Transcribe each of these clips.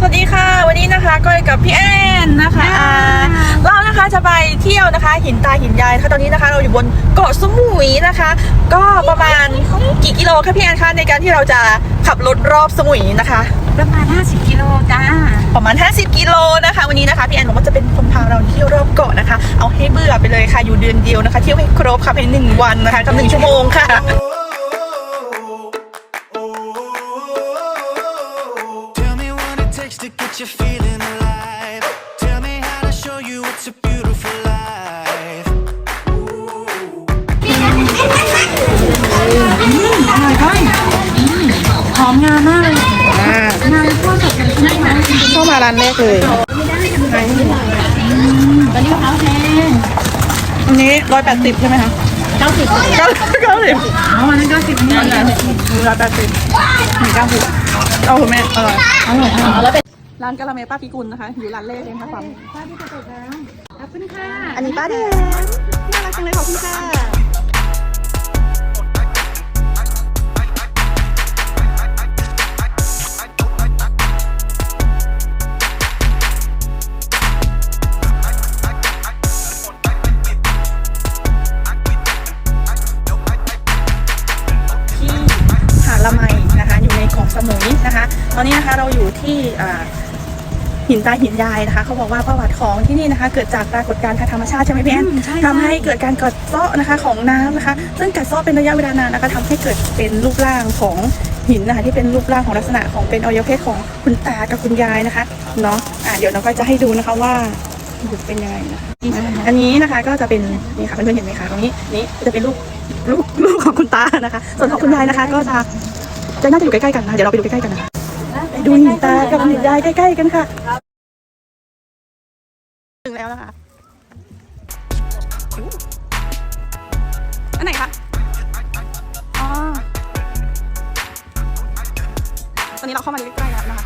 สวัสดีค่ะ วันนี้นะคะก้อยกับพี่แอนนะคะอ่าเรานะคะจะไปเที่ยวนะคะ หินตาหินยายนะคะตอนนี้นะคะเราอยู่บนเกาะสมุยนะคะ ก็ประมาณกี่กิโลคะพี่แอนคะในการที่เราจะขับรถรอบสมุยนะคะ ประมาณ 50 กิโลจ้าประมาณ 50 กิโลนะคะ วันนี้นะคะพี่แอนบอกว่าจะเป็นคนพาเราเที่ยวรอบเกาะนะคะ เอาให้เบื่อไปเลยค่ะอยู่เดือนเดียวนะคะเที่ยวให้ครบค่ะภายในหนึ่งวันนะคะกับหนึ่งชั่วโมงค่ะ to get you feeling alive. Tell me how to show you it's a beautiful life. หอมงานมากเลยงานทั่วสดเลยใช่ไหมเข้ามาร้านแรกเลย ตอนนี้มะพร้าวแห้งอันนี้ร้อยแปดสิบใช่ไหมคะเก้าสิบเก้าเก้าสิบอ๋อวันนั้นเก้าสิบนี่ร้อยแปดสิบหนึ่งเก้าสิบเอาคุณแม่อร่อย อร่อยอร่อยแล้วเป็น ร้านกะละเมป้าพิกุลนะคะ อยู่ร้านแรกเองค่ะฝั่งป้าที่จะตกแล้วขอบคุณค่ะ อันนี้ป้าแดงน่ารักจังเลยขอบคุณค่ะที่หาดละไมนะคะ อยู่ในเกาะสมุยนะคะ ตอนนี้นะคะเราอยู่ที่อ่า หินตาหินยายนะคะเขาบอกว่าประวัติของที่นี่นะคะ เกิดจากปรากฏการณ์ทางธรรมชาติใช่ไหมพี่แอนทำให้เกิดการกัดเซาะนะคะของน้ำนะคะ ซึ่งกัดเซาะเป็นระยะเวลานานนะคะทำให้เกิดเป็นรูปร่างของหินนะคะที่เป็นรูปร่างของลักษณะของเป็นอวัยวะเพศของคุณตากับคุณยายนะคะเนาะอะเดี๋ยวน้องก็จะให้ดูนะคะว่าเป็นยังไงนะคะอันนี้นะคะก็จะเป็นนี่ค่ะเพื่อนๆเห็นไหมคะตรงนี้นี่จะเป็นรูปรูปรูปของคุณตานะคะ ส่วนของคุณยายนะคะ ก็จะจะน่าจะอยู่ใกล้ๆกันนะคะเดี๋ยวเราไปดูใกล้ๆกันนะคะไป ดูหินตากับหินยายใกล้ ๆ กันค่ะ ถึงแล้วนะคะ อันไหนคะ อ๋อ ตอนนี้เราเข้ามาใกล้ๆแล้วนะคะ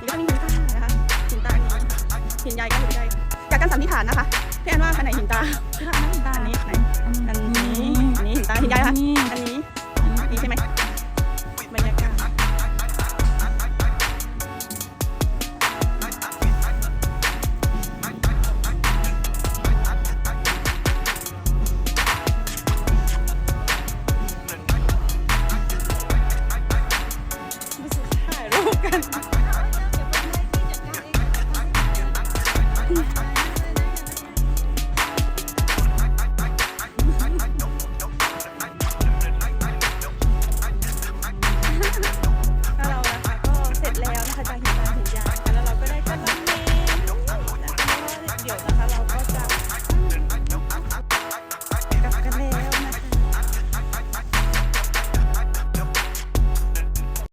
นี่ก็มีหินตานะคะ หินตาอันนี้หินใหญ่ก็อยู่ใกล้จากการสันนิษฐานนะคะพี่แอนว่าอันไหนหินตาหินตาอันนี้ไหนอันนี้ อันนี้หินตาหินใหญ่ค่ะอันนี้ second.